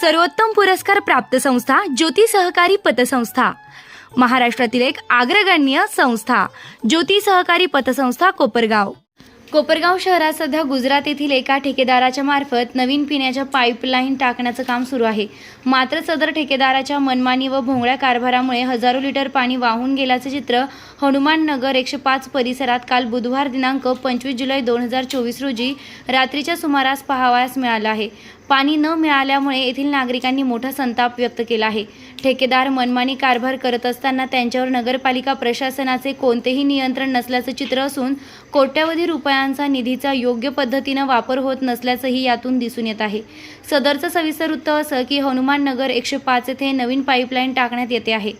सर्वोत्तम पुरस्कार प्राप्त संस्था ज्योती सहकारी पतसंस्था. महाराष्ट्रातील एक अग्रगण्य संस्था ज्योती सहकारी पतसंस्था कोपरगाव. कोपरगाव शहरात सध्या गुजरात येथील एका ठेकेदाराच्या मार्फत नवीन पिण्याच्या पाईपलाईन टाकण्याचं काम सुरू आहे. मात्र सदर ठेकेदाराच्या मनमानी व भोंगळ्या कारभारामुळे हजारो लिटर पाणी वाहून गेल्याचे चित्र हनुमान नगर एकशे पाच परिसरात काल बुधवार दिनांक पंचवीस जुलै दोन हजार चोवीस रोजी रात्रीच्या सुमारास पाहावयास मिळाला आहे. पाणी न मिळाल्यामुळे येथील नागरिकांनी मोठा संताप व्यक्त केला आहे. ठेकेदार मनमानी कारभार करत असताना त्यांच्यावर नगरपालिका प्रशासनाचे कोणतेही नियंत्रण नसल्याचं चित्र असून कोट्यवधी रुपयांचा निधीचा योग्य पद्धतीनं वापर होत नसल्याचंही यातून दिसून येत आहे. सदरचं सविस्तर वृत्त असं की हनुमान नगर एकशे पाच येथे नवीन पाईपलाईन टाकण्यात येते आहे.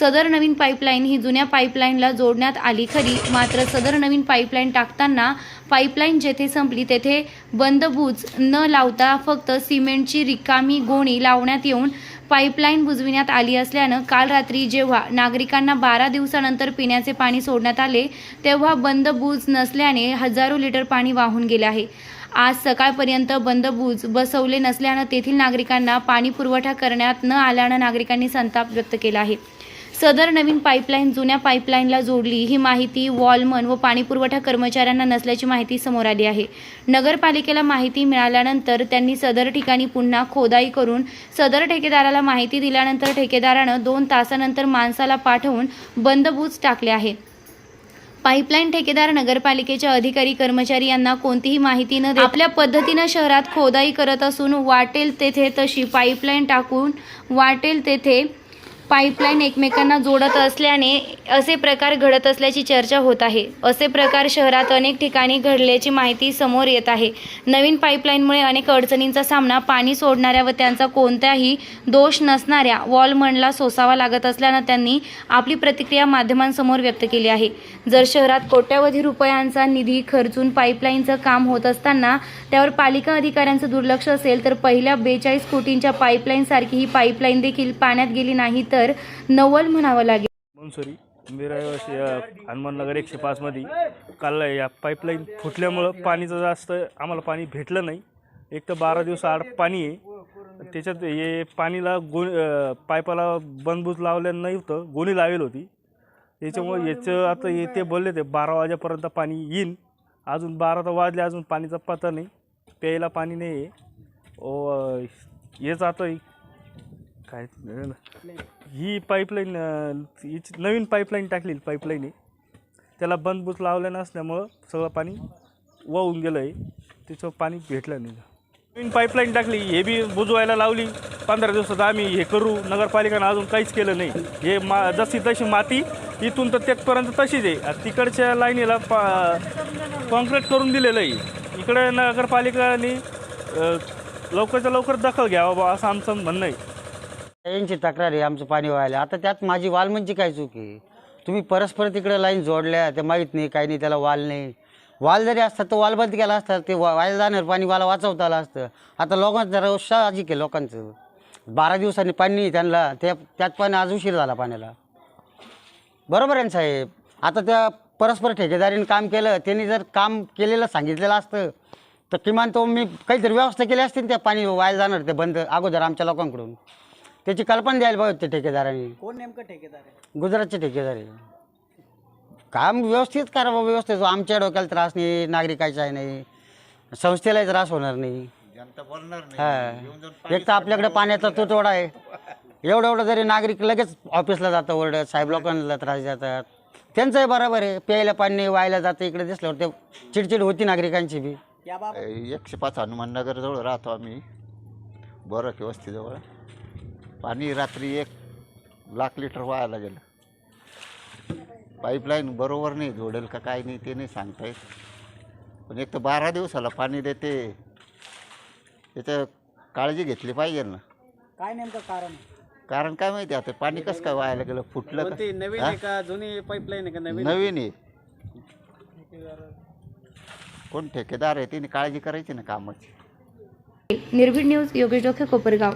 सदर नवीन पाईपलाईन ही जुन्या पाईपलाईनला जोडण्यात आली खरी. मात्र सदर नवीन पाईपलाईन टाकताना पाईपलाईन जेथे संपली तेथे बंदबूज न लावता फक्त सिमेंटची रिकामी गोणी लावण्यात येऊन पाईपलाईन बुजविण्यात आली असल्यानं काल रात्री जेव्हा नागरिकांना बारा दिवसानंतर पिण्याचे पाणी सोडण्यात आले तेव्हा बंद बूज नसल्याने हजारो लिटर पाणी वाहून गेले आहे. आज सकाळपर्यंत बंद बूज बसवले नसल्यानं तेथील नागरिकांना पाणी पुरवठा करण्यात न आल्यानं नागरिकांनी संताप व्यक्त केला आहे. सदर नवीन पाईपलाईन जुन्या पाईपलाईनला जोडली. ही माहिती वॉलमन व पाणीपुरवठा कर्मचाऱ्यांना नसल्याची माहिती समोर आली आहे. नगरपालिकेला माहिती मिळाल्यानंतर त्यांनी सदर ठिकाणी पुन्हा खोदाई करून सदर ठेकेदाराला माहिती दिल्यानंतर ठेकेदारानं दोन तासानंतर माणसाला पाठवून बंदबूज टाकले आहे. पाईपलाईन ठेकेदार नगरपालिकेच्या अधिकारी कर्मचारी यांना कोणतीही माहिती न आपल्या पद्धतीनं शहरात खोदाई करत असून वाटेल तेथे तशी पाईपलाईन टाकून वाटेल तेथे पाईपलाईन एकमेकांना जोडत असल्याने असे प्रकार घडत असल्याची चर्चा होत आहे. असे प्रकार शहरात अनेक ठिकाणी घडल्याची माहिती समोर येत आहे. नवीन पाईपलाईनमुळे अनेक अडचणींचा सामना पाणी सोडणाऱ्या व त्यांचा कोणताही दोष नसणाऱ्या वॉलमनला सोसावा लागत असल्यानं त्यांनी आपली प्रतिक्रिया माध्यमांसमोर व्यक्त केली आहे. जर शहरात कोट्यवधी रुपयांचा निधी खर्चून पाईपलाईनचं काम होत असताना त्यावर पालिका अधिकाऱ्यांचं दुर्लक्ष असेल तर पहिल्या बेचाळीस कोटींच्या पाईपलाईनसारखी ही पाईपलाईन देखील पाण्यात गेली नाही तर नवल म्हणावं लागेल. मनसुरी मी रहिवासी हनुमाननगर एकशे पाचमध्ये काल या पाईपलाईन फुटल्यामुळं पाणीचं जास्त आम्हाला पाणी भेटलं नाही. एक तर बारा दिवस आड पाणी आहे. त्याच्यात हे पाणीला गो पाईपाला बंदबूज लावलं नव्हतं गोणी लावेल होती. त्याच्यामुळे याचं आता हे ते बोलले ते बारा वाजेपर्यंत पाणी येईन. अजून बारा तर वाजले अजून पाणीचा पत्ता नाही. प्यायला पाणी नाही आहे ओ हेच आता काय ही पाईपलाईन हिची नवीन पाईपलाईन टाकलेली पाईपलाईन आहे. त्याला बंदबूज लावलं नसल्यामुळं सगळं पाणी वाहून गेलं आहे त्याचं पाणी भेटलं नाही. नवीन पाईपलाईन टाकली हे बी बुजवायला लावली. पंधरा दिवसात आम्ही हे करू. नगरपालिकेनं अजून काहीच केलं नाही. हे मा जशी तशी माती इथून तर तेथपर्यंत तशीच आहे. तिकडच्या लाईनीला पा कॉन्क्रीट करून दिलेलं आहे. इकडे नगरपालिकाने लवकरच्या लवकर दखल घ्यावा बा असं आमचं म्हणणं आहे. यांची तक्रार आहे आमचं पाणी व्हायला. आता त्यात माझी वाल म्हणजे काय चूक आहे? तुम्ही परस्पर तिकडे लाईन जोडल्या ते माहीत नाही काही नाही त्याला वाल नाही. वाल जरी असतात तर वाल बंद केला असता ते वा- जाणार पाणी वाला वाचवता आलं असतं. आता लोकांचं जरा अजिक आहे लोकांचं. बारा दिवसांनी पाणी नाही त्यांना त्या त्यात पाणी आज उशीर झाला पाण्याला. बरोबर आहे ना साहेब? आता त्या परस्पर ठेकेदारीने काम केलं त्यांनी जर काम केलेलं सांगितलेलं असतं तर किमान तो मी काहीतरी व्यवस्था केली असते त्या पाणी वायला जाणार ते बंद अगोदर आमच्या लोकांकडून. त्याची कल्पना द्यायला पाहिजे त्या ठेकेदारांनी. कोण नेमकं ठेकेदार आहे? गुजरातचे ठेकेदार आहे. काम व्यवस्थित करावं व्यवस्थित. आमच्या डोक्याला त्रास नाही नागरिकाचा आहे नाही संस्थेलाही त्रास होणार नाही. हा. एक तर आपल्याकडे पाण्याचा तुटवडा आहे. एवढं एवढं जरी नागरिक लगेच ऑफिसला जातं ओरडत साहेब लोकांना त्रास देतात. त्यांचंही बरोबर आहे. प्यायला पाणी नाही वायला जातं इकडे दिसल्यावर ते चिडचिड होती नागरिकांची बी. याबाबत एकशे पाच हनुमान नगरजवळ राहतो आम्ही. बरं की वस्तीजवळ. पाणी रात्री एक लाख लिटर वायाला गेलं पाईपलाईन बरोबर नाही जोडेल का काय नाही ते नाही सांगता येत. पण एक तर बारा दिवसाला पाणी देते. त्याचं काळजी घेतली पाहिजे ना. काय नेमकं कारण? कारण काय माहिती आता पाणी कसं काय वायाला गेलं फुटलं कोणती? का नवीन? आहे का? जुनी पाईपलाईन आहे का? नवीन? नवीन आहे. कोण ठेकेदार आहे? तिने काळजी करायची ना कामाची. निर्भीड न्यूज योगेश डोके कोपरगाव.